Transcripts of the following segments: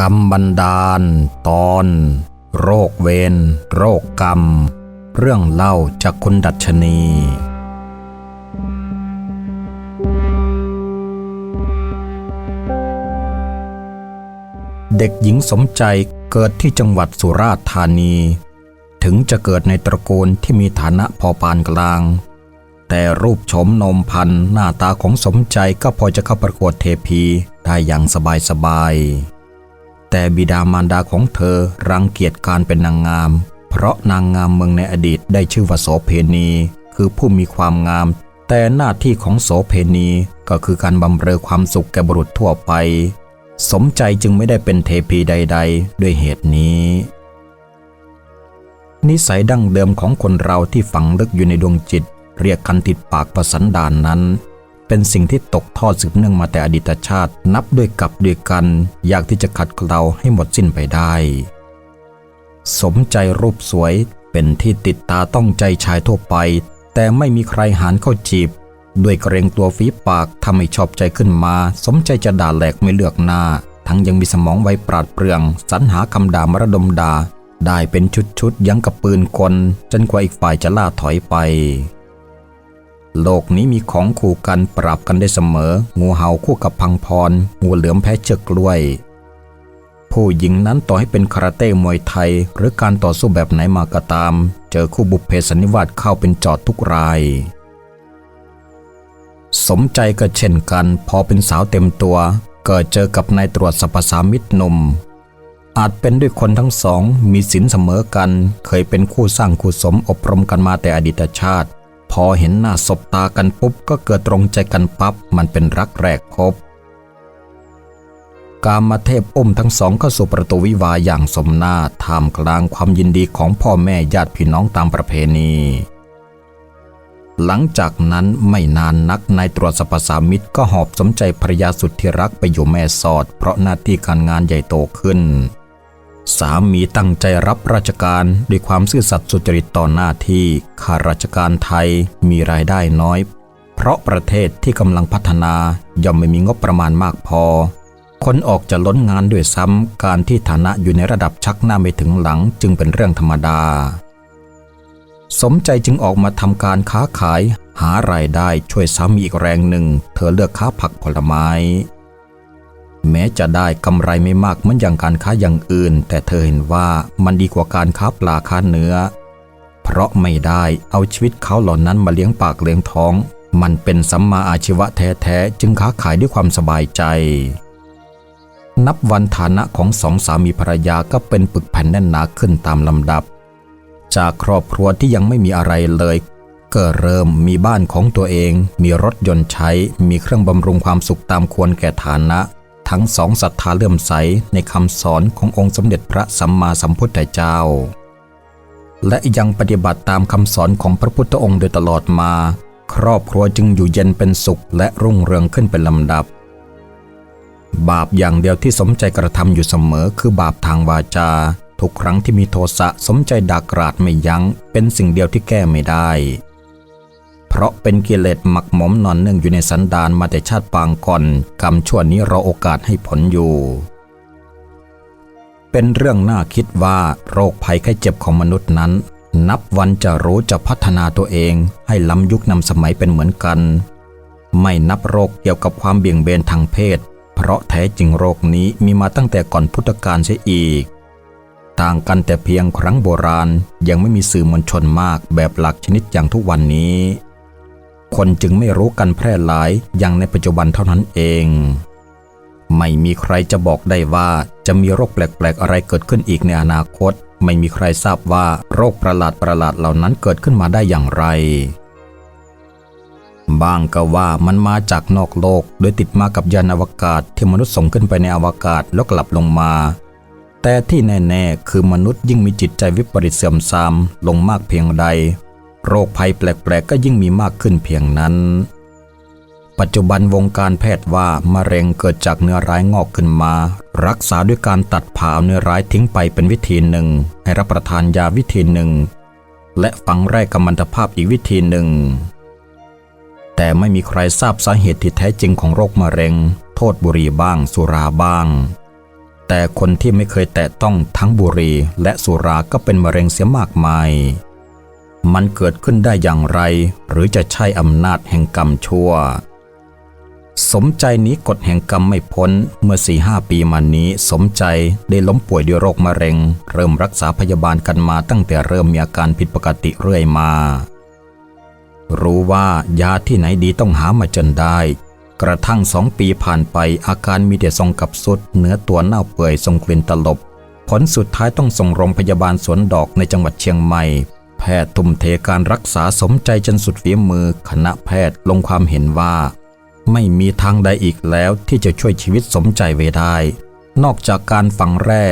กรรมบันดาล ตอน โรคเวรโรคกรรม เรื่องเล่าจากคุณดัชนี เด็กหญิงสมใจเกิดที่จังหวัดสุราษฎร์ธานี ถึงจะเกิดในตระกูลที่มีฐานะพอปานกลาง แต่รูปโฉมนมพันหน้าตาของสมใจก็พอจะเข้าประกวดเทพีได้อย่างสบายๆ แต่บิดามารดาของเธอรังเกียจการเป็นนางงาม เพราะนางงามเมืองในอดีตได้ชื่อว่าโสเพณี คือผู้มีความงาม แต่หน้าที่ของโสเพณีก็คือการบำเรอความสุขแก่บุรุษทั่วไป สมใจจึงไม่ได้เป็นเทพีใด ๆ ด้วยเหตุนี้ นิสัยดั้งเดิมของคนเราที่ฝังลึกอยู่ในดวงจิต เรียกกันติดปากประสันดานนั้น เป็นสิ่งที่ตกทอดสืบเนื่องมาแต่อดีตชาติ นับด้วยกับด้วยกัน อยากที่จะขัดเกลาให้หมดสิ้นไปได้ สมใจรูปสวยเป็นที่ติดตาต้องใจชายทั่วไป แต่ไม่มีใครหานเข้าจีบ ด้วยเกรงตัวฝีปากทำให้ชอบใจขึ้นมา สมใจจะด่าแหลกไม่เลือกหน้า ทั้งยังมีสมองไวปราดเปรื่อง สรรหาคำด่ามระดมด่าได้เป็นชุดๆ ยังกับปืนกลจนกว่าอีกฝ่ายจะล่าถอยไป โลกนี้มีของคู่กันปรับกันได้เสมอ งูเห่าคู่กับพังพร งูเหลือมแพ้เชือกกล้วย ผู้หญิงนั้นต่อให้เป็นคาราเต้มวยไทย หรือการต่อสู้แบบไหนมาก็ตาม เจอคู่บุพเพสันนิวาสเข้าเป็นจอดทุกราย สมใจก็เช่นกัน พอเป็นสาวเต็มตัว เกิดเจอกับนายตรวจสรรพสามิตรหนุ่มอาจเป็นด้วยคนทั้งสองมีศีลเสมอกัน เคยเป็นคู่สร้างคู่สมอบรมกันมาแต่อดีตชาติ พอเห็นหน้าสบตากันปุ๊บก็เกิดตรงใจกันปับ๊บมันเป็นรักแรกพบกามาเทพอุ้มทั้งสองเข้าสู่ประตูวิวาอย่างสมนาท่ามกลางความยินดีของพ่อแม่ญาติพี่น้องตามประเพณี หลังจากนั้นไม่นานนักนายตรวจสรรพสามิตรก็หอบสมใจภรยาสุดที่รักไปอยู่แม่สอด เพราะหน้าที่การงานใหญ่โตขึ้น สามีตั้งใจรับราชการด้วยความซื่อสัตย์สุจริตต่อหน้าที่ข้าราชการไทยมีรายได้น้อย เพราะประเทศที่กำลังพัฒนาย่อมไม่มีงบประมาณมากพอ คนออกจะล้นงานด้วยซ้ำการที่ฐานะอยู่ในระดับชักหน้าไม่ถึงหลังจึงเป็นเรื่องธรรมดา สมใจจึงออกมาทำการค้าขาย หารายได้ช่วยสามีอีกแรงหนึ่ง เธอเลือกค้าผักผลไม้ แม้จะได้กำไรไม่มากเหมือนอย่างการค้าอย่างอื่น แต่เธอเห็นว่ามันดีกว่าการค้าปลาค้าเนื้อ เพราะไม่ได้เอาชีวิตเขาเหล่านั้นมาเลี้ยงปากเลี้ยงท้อง มันเป็นสัมมาอาชีวะแท้ๆจึงค้าขายด้วยความสบายใจ นับวันฐานะของสองสามีภรรยาก็เป็นปึกแผ่นแน่นหนาขึ้นตามลำดับ จากครอบครัวที่ยังไม่มีอะไรเลยก็เริ่มมีบ้านของตัวเอง มีรถยนต์ใช้ มีเครื่องบำรุงความสุขตามควรแก่ฐานะ ทั้งสองศรัทธาเลื่อมใสในคำสอนขององค์สมเด็จพระสัมมาสัมพุทธเจ้า และยังปฏิบัติตามคำสอนของพระพุทธองค์โดยตลอดมา ครอบครัวจึงอยู่เย็นเป็นสุขและรุ่งเรืองขึ้นเป็นลำดับ บาปอย่างเดียวที่สมใจกระทำอยู่เสมอคือบาปทางวาจา ทุกครั้งที่มีโทสะสมใจด่ากราดไม่ยัง้ง เป็นสิ่งเดียวที่แก้ไม่ได้ เพราะเป็นกิเลสหมักหมมนอนเนื่องอยู่ในสันดานมาแต่ชาติปางก่อนกรรมชั่วนี้รอโอกาสให้ผลอยู่ เป็นเรื่องน่าคิดว่าโรคภัยไข้เจ็บของมนุษย์นั้น นับวันจะรู้จะพัฒนาตัวเองให้ล้ำยุคนำสมัยเป็นเหมือนกัน ไม่นับโรคเกี่ยวกับความเบี่ยงเบนทางเพศ เพราะแท้จริงโรคนี้มีมาตั้งแต่ก่อนพุทธกาลเสียอีกต่างกันแต่เพียงครั้งโบราณยังไม่มีสื่อมวลชนมากแบบหลักชนิดอย่างทุกวันนี้ คนจึงไม่รู้กันแพร่หลายอย่างในปัจจุบันเท่านั้นเอง ไม่มีใครจะบอกได้ว่าจะมีโรคแปลกๆอะไรเกิดขึ้นอีกในอนาคต ไม่มีใครทราบว่าโรคประหลาดประหลาดเหล่านั้นเกิดขึ้นมาได้อย่างไร บางก็ว่ามันมาจากนอกโลก โดยติดมากับยานอวกาศที่มนุษย์ส่งขึ้นไปในอวกาศแล้วกลับลงมาแต่ที่แน่ ๆ คือมนุษย์ยิ่งมีจิตใจวิปริตเสื่อมทรามลงมากเพียงใด โรคภัยแปลกๆ ก็ยิ่งมีมากขึ้นเพียงนั้น ปัจจุบันวงการแพทย์ว่ามะเร็งเกิดจากเนื้อร้ายงอกขึ้นมา รักษาด้วยการตัดผ่าเนื้อร้ายทิ้งไปเป็นวิธีหนึ่ง ให้รับประทานยาวิธีหนึ่ง และฝังแร่กัมมันตภาพอีกวิธีหนึ่ง แต่ไม่มีใครทราบสาเหตุที่แท้จริงของโรคมะเร็ง โทษบุหรี่บ้าง สุราบ้างแต่คนที่ไม่เคยแตะต้องทั้งบุหรี่และสุราก็เป็นมะเร็งเสียมากมาย มันเกิดขึ้นได้อย่างไร หรือจะใช่อำนาจแห่งกรรมชั่ว สมใจนี้กฎแห่งกรรมไม่พ้นเมื่อสี่ห้าปีมานี้ สมใจได้ล้มป่วยด้วยโรคมะเร็ง เริ่มรักษาพยาบาลกันมาตั้งแต่เริ่มมีอาการผิดปกติเรื่อยมา รู้ว่ายาที่ไหนดีต้องหามาจนได้ กระทั่งสองปีผ่านไปอาการมีแต่ทรงกับสุดเนื้อตัวเน่าเปื่อยทรงกลิ่นตลบผลสุดท้ายต้องส่งโรงพยาบาลสวนดอกในจังหวัดเชียงใหม่ แพทย์ทุ่มเทการรักษาสมใจจนสุดฝีมือ คณะแพทย์ลงความเห็นว่า ไม่มีทางใดอีกแล้วที่จะช่วยชีวิตสมใจไว้ได้ นอกจากการฝังแร่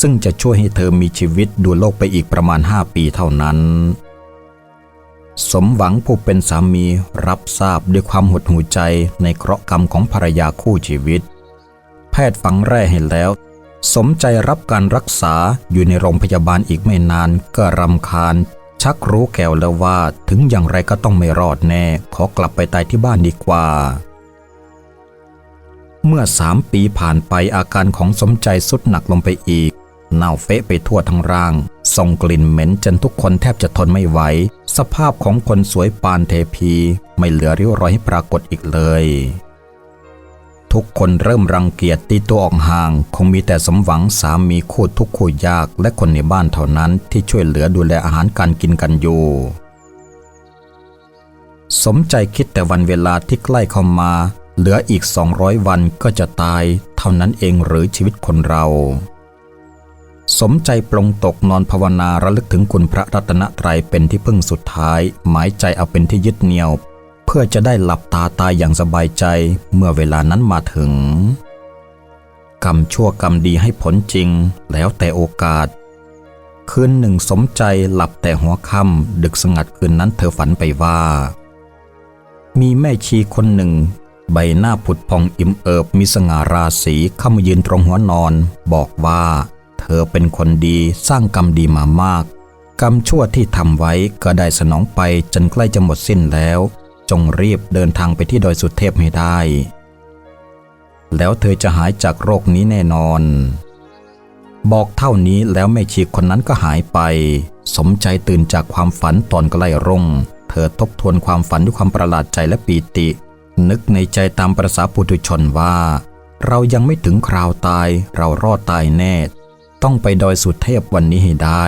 ซึ่งจะช่วยให้เธอมีชีวิตดูโลกไปอีกประมาณ 5 ปีเท่านั้น สมหวังผู้เป็นสามีรับทราบด้วยความหดหูใจในเคราะห์กรรมของภรรยาคู่ชีวิต แพทย์ฝังแร่ให้แล้ว สมใจรับการรักษาอยู่ในโรงพยาบาลอีกไม่นานก็รำคาญ ชักรู้แก้วแล้วว่าถึงอย่างไรก็ต้องไม่รอดแน่ ขอกลับไปตายที่บ้านดีกว่า เมื่อสามปีผ่านไปอาการของสมใจสุดหนักลงไปอีกเน่าเฟะไปทั่วทั้งร่างส่งกลิ่นเหม็นจนทุกคนแทบจะทนไม่ไหว สภาพของคนสวยปานเทพี ไม่เหลือริ้วรอยให้ปรากฏอีกเลย ทุกคนเริ่มรังเกียจตีตัวออกห่าง คงมีแต่สมหวังสามีคู่ทุกข์คู่ยากและคนในบ้านเท่านั้นที่ช่วยเหลือดูแลอาหารการกินกันอยู่ สมใจคิดแต่วันเวลาที่ใกล้เข้ามา เหลืออีก 200 วันก็จะตาย เท่านั้นเองหรือชีวิตคนเรา สมใจปลงตกนอนภาวนาระลึกถึงคุณพระรัตนตรัยเป็นที่พึ่งสุดท้าย หมายใจเอาเป็นที่ยึดเหนี่ยว พื่อจะได้หลับตาตายอย่างสบายใจเมื่อเวลานั้นมาถึง กรรมชั่วกรรมดีให้ผลจริงแล้วแต่โอกาส คืนหนึ่งสมใจหลับแต่หัวค่ำดึกสงัดคืนนั้นเธอฝันไปว่า มีแม่ชีคนหนึ่ง ใบหน้าผุดพองอิ่มเอิบมีสง่าราศีเข้ามายืนตรงหัวนอน บอกว่า เธอเป็นคนดีสร้างกรรมดีมามากกรรมชั่วที่ทำไว้ก็ได้สนองไปจนใกล้จะหมดสิ้นแล้ว จงรีบเดินทางไปที่ดอยสุเทพให้ได้ แล้วเธอจะหายจากโรคนี้แน่นอน บอกเท่านี้แล้วแม่ชีคนนั้นก็หายไป สมใจตื่นจากความฝันตอนใกล้รุ่ง เธอทบทวนความฝันด้วยความประหลาดใจและปีติ นึกในใจตามประษาปุถุชนว่า เรายังไม่ถึงคราวตายเรารอดตายแน่ ต้องไปดอยสุเทพวันนี้ให้ได้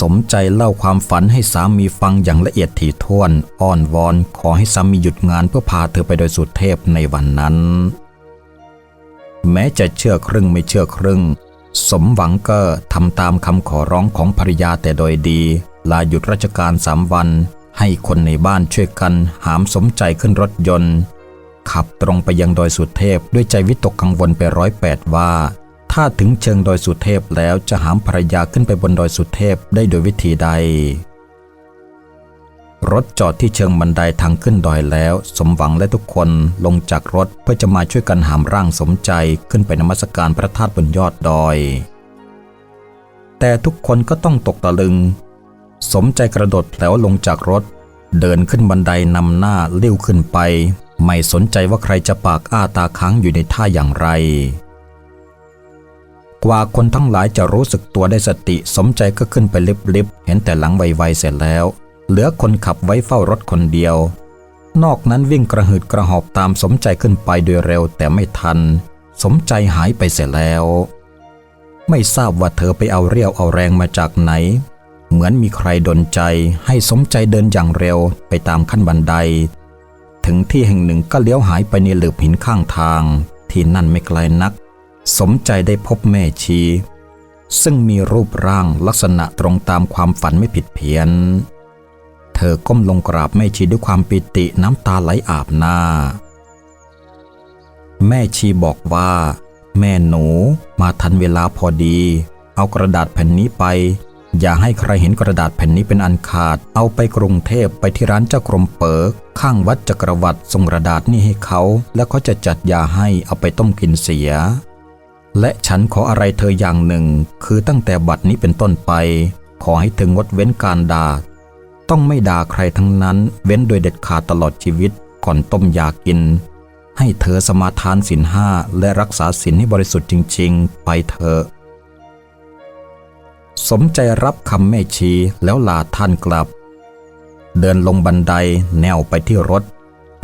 สมใจเล่าความฝันให้สามีฟังอย่างละเอียดถี่ถ้วน อ้อนวอนขอให้สามีหยุดงานเพื่อพาเธอไปโดยสุดเทพในวันนั้น แม้จะเชื่อครึ่งไม่เชื่อครึ่ง สมหวังก็ทำตามคำขอร้องของภรรยาแต่โดยดี ลาหยุดราชการสามวัน ให้คนในบ้านช่วยกันหามสมใจขึ้นรถยนต์ ขับตรงไปยังดอยสุดเทพด้วยใจวิตกกังวลไปร้อยแปดว่า ถ้าถึงเชิงดอยสุเทพแล้วจะหามภรรยาขึ้นไปบนดอยสุเทพได้โดยวิธีใด รถจอดที่เชิงบันไดทางขึ้นดอยแล้ว สมหวังและทุกคนลงจากรถเพื่อจะมาช่วยกันหามร่างสมใจขึ้นไปนมัสการพระธาตุบนยอดดอย แต่ทุกคนก็ต้องตกตะลึง สมใจกระโดดแถวลงจากรถ เดินขึ้นบันไดนำหน้าเลี้ยวขึ้นไป ไม่สนใจว่าใครจะปากอ้าตาค้างอยู่ในท่าอย่างไร กว่าคนทั้งหลายจะรู้สึกตัวได้สติสมใจก็ขึ้นไปลิบๆ เห็นแต่หลังไวๆเสร็จแล้ว เหลือคนขับไว้เฝ้ารถคนเดียว นอกนั้นวิ่งกระหืดกระหอบตามสมใจขึ้นไปโดยเร็วแต่ไม่ทัน สมใจหายไปเสียแล้ว ไม่ทราบว่าเธอไปเอาเรี่ยวเอาแรงมาจากไหน เหมือนมีใครดนใจให้สมใจเดินอย่างเร็วไปตามขั้นบันได ถึงที่แห่งหนึ่งก็เลี้ยวหายไปในหลืบหินข้างทาง ที่นั่นไม่ไกลนัก สมใจได้พบแม่ชี ซึ่งมีรูปร่างลักษณะตรงตามความฝันไม่ผิดเพี้ยน เธอก้มลงกราบแม่ชีด้วยความปิติน้ำตาไหลอาบหน้า แม่ชีบอกว่า แม่หนูมาทันเวลาพอดี เอากระดาษแผ่นนี้ไป อย่าให้ใครเห็นกระดาษแผ่นนี้เป็นอันขาด เอาไปกรุงเทพไปที่ร้านเจ้ากรมเปิกข้างวัดจักรวรรดิส่งกระดาษนี่ให้เขา แล้วเขาจะจัดยาให้เอาไปต้มกินเสีย และฉันขออะไรเธออย่างหนึ่ง คือตั้งแต่บัดนี้เป็นต้นไป ขอให้เธองดเว้นการด่า ต้องไม่ด่าใครทั้งนั้น เว้นโดยเด็ดขาดตลอดชีวิตก่อนต้มยากิน ให้เธอสมาทานศีลห้าและรักษาศีลให้บริสุทธิ์จริง ๆ ไปเถอะสมใจรับคำแม่ชีแล้วลาท่านกลับ เดินลงบันไดแนวไปที่รถ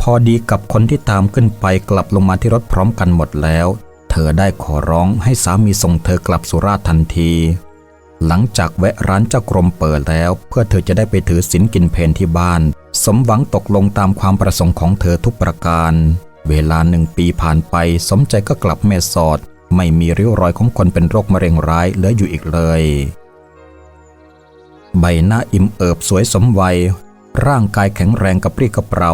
พอดีกับคนที่ตามขึ้นไปกลับลงมาที่รถพร้อมกันหมดแล้ว เธอได้ขอร้องให้สามีส่งเธอกลับสุราษฎร์ทันที หลังจากแวะร้านเจ้ากรมเปิดแล้ว เพื่อเธอจะได้ไปถือศีลกินเพนที่บ้าน สมหวังตกลงตามความประสงค์ของเธอทุกประการ เวลาหนึ่งปีผ่านไป สมใจก็กลับแม่สอด ไม่มีริ้วรอยของคนเป็นโรคมะเร็งร้ายเหลืออยู่อีกเลย ใบหน้าอิ่มเอิบสวยสมวัยร่างกายแข็งแรงกระปรี้กระเปร่า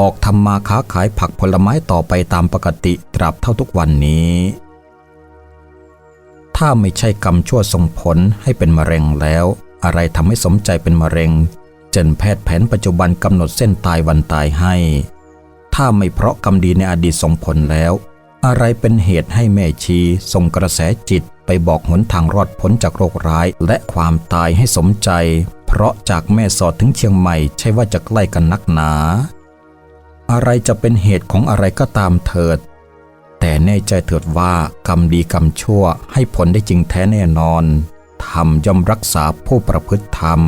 ออกทำมาค้าขายผักผลไม้ต่อไปตามปกติตราบเท่าทุกวันนี้ ถ้าไม่ใช่กรรมชั่วส่งผลให้เป็นมะเร็งแล้ว อะไรทำให้สมใจเป็นมะเร็งเจนแพทย์แผนปัจจุบันกำหนดเส้นตายวันตายให้ ถ้าไม่เพราะกรรมดีในอดีตส่งผลแล้ว อะไรเป็นเหตุให้แม่ชีส่งกระแสจิตไปบอกหนทางรอดพ้นจากโรคร้ายและความตายให้สมใจ เพราะจากแม่สอดถึงเชียงใหม่ใช่ว่าจะใกล้กันนักหนา อะไรจะเป็นเหตุของอะไรก็ตามเถิด แต่แน่ใจเถิดว่ากรรมดีกรรมชั่วให้ผลได้จริงแท้แน่นอนธรรมย่อมรักษาผู้ประพฤติธรรม